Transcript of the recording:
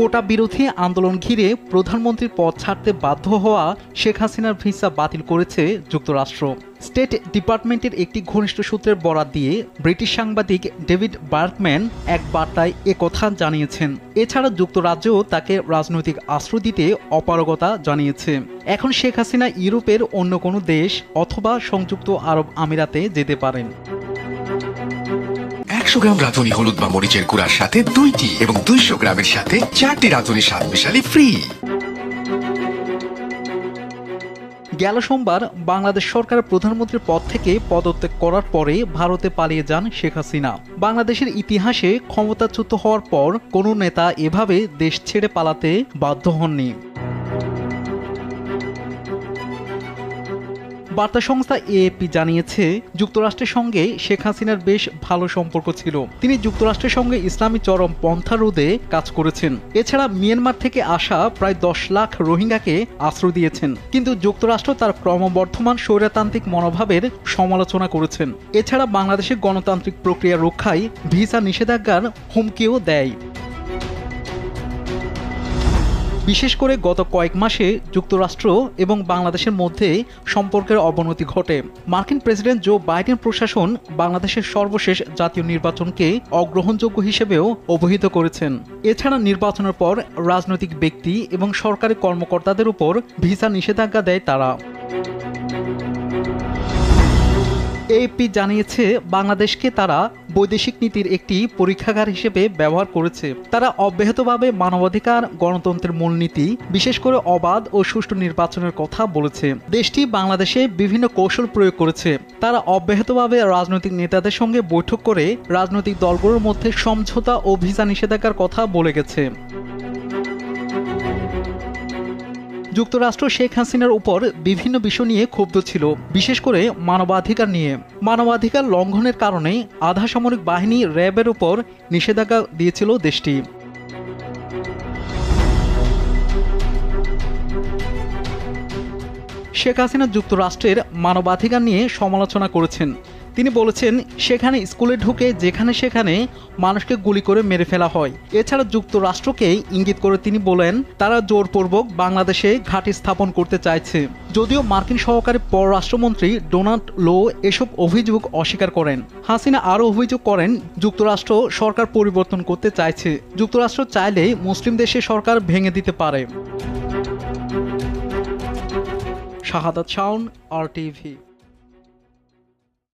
কোটা বিরোধী আন্দোলন ঘিরে প্রধানমন্ত্রীর পদ ছাড়তে বাধ্য হওয়া শেখ হাসিনার ভিসা বাতিল করেছে যুক্তরাষ্ট্র। স্টেট ডিপার্টমেন্টের একটি ঘনিষ্ঠ সূত্রের বরাত দিয়ে ব্রিটিশ সাংবাদিক ডেভিড বার্কম্যান এক বার্তায় একথা জানিয়েছেন। এছাড়া যুক্তরাজ্যও তাকে রাজনৈতিক আশ্রয় দিতে অপারগতা জানিয়েছে। এখন শেখ হাসিনা ইউরোপের অন্য কোনো দেশ অথবা সংযুক্ত আরব আমিরাতে যেতে পারেন। একশো গ্রাম রাঁধুনি হলুদ বা মরিচের গুঁড়ার সাথে দুইটি এবং দুইশো গ্রামের সাথে চারটি রাঁধুনি স্বাদ মিশালি ফ্রি গেল সোমবার বাংলাদেশ সরকারের প্রধানমন্ত্রীর পদ থেকে পদত্যাগ করার পরে ভারতে পালিয়ে যান শেখ হাসিনা। বাংলাদেশের ইতিহাসে ক্ষমতাচ্যুত হওয়ার পর কোনো নেতা এভাবে দেশ ছেড়ে পালাতে বাধ্য হননি। বার্তা সংস্থা এএপি জানিয়েছে, যুক্তরাষ্ট্রের সঙ্গে শেখ হাসিনার বেশ ভালো সম্পর্ক ছিল। তিনি যুক্তরাষ্ট্রের সঙ্গে ইসলামী চরম পন্থা রোধে কাজ করেছেন। এছাড়া মিয়ানমার থেকে আসা প্রায় দশ লাখ রোহিঙ্গাকে আশ্রয় দিয়েছেন। কিন্তু যুক্তরাষ্ট্র তার ক্রমবর্ধমান স্বৈরতান্ত্রিক মনোভাবের সমালোচনা করেছেন। এছাড়া বাংলাদেশের গণতান্ত্রিক প্রক্রিয়া রক্ষায় ভিসা নিষেধাজ্ঞার হুমকিও দেয়। বিশেষ করে গত কয়েক মাসে যুক্তরাষ্ট্র এবং বাংলাদেশের মধ্যে সম্পর্কের অবনতি ঘটে। মার্কিন প্রেসিডেন্ট জো বাইডেন প্রশাসন বাংলাদেশের সর্বশেষ জাতীয় নির্বাচনকে অগ্রহণযোগ্য হিসেবেও অবহিত করেছেন। এছাড়া নির্বাচনের পর রাজনৈতিক ব্যক্তি এবং সরকারি কর্মকর্তাদের উপর ভিসা নিষেধাজ্ঞা দেয় তারা। এএপি জানিয়েছে, বাংলাদেশকে তারা বৈদেশিক নীতির একটি পরীক্ষাগার হিসেবে ব্যবহার করেছে। তারা অব্যাহতভাবে মানবাধিকার, গণতন্ত্রের মূলনীতি, বিশেষ করে অবাধ ও সুষ্ঠু নির্বাচনের কথা বলেছে। দেশটি বাংলাদেশে বিভিন্ন কৌশল প্রয়োগ করেছে। তারা অব্যাহতভাবে রাজনৈতিক নেতাদের সঙ্গে বৈঠক করে রাজনৈতিক দলগুলোর মধ্যে সমঝোতা ও ভিসা নিষেধাজ্ঞার কথা বলে গেছে। যুক্তরাষ্ট্র শেখ হাসিনার উপর বিভিন্ন বিষয় নিয়ে ক্ষুব্ধ ছিল, বিশেষ করে মানবাধিকার নিয়ে। মানবাধিকার লঙ্ঘনের কারণে আধা সামরিক বাহিনী র্যাবের উপর নিষেধাজ্ঞা দিয়েছিল দেশটি। শেখ হাসিনা যুক্তরাষ্ট্রের মানবাধিকার নিয়ে সমালোচনা করেছেন। তিনি বলেছেন, সেখানে স্কুলে ঢুকে যেখানে সেখানে মানুষকে গুলি করে মেরে ফেলা হয়। এছাড়া যুক্তরাষ্ট্রকে ইঙ্গিত করে তিনি বলেন, তারা জোরপূর্বক বাংলাদেশে ঘাঁটি স্থাপন করতে চাইছে। যদিও মার্কিন সহকারী পররাষ্ট্রমন্ত্রী ডোনাল্ড লো এসব অভিযোগ অস্বীকার করেন। হাসিনা আরও অভিযোগ করেন, যুক্তরাষ্ট্র সরকার পরিবর্তন করতে চাইছে। যুক্তরাষ্ট্র চাইলে মুসলিম দেশে সরকার ভেঙে দিতে পারে। শাহাদাত শাউন আর টিভি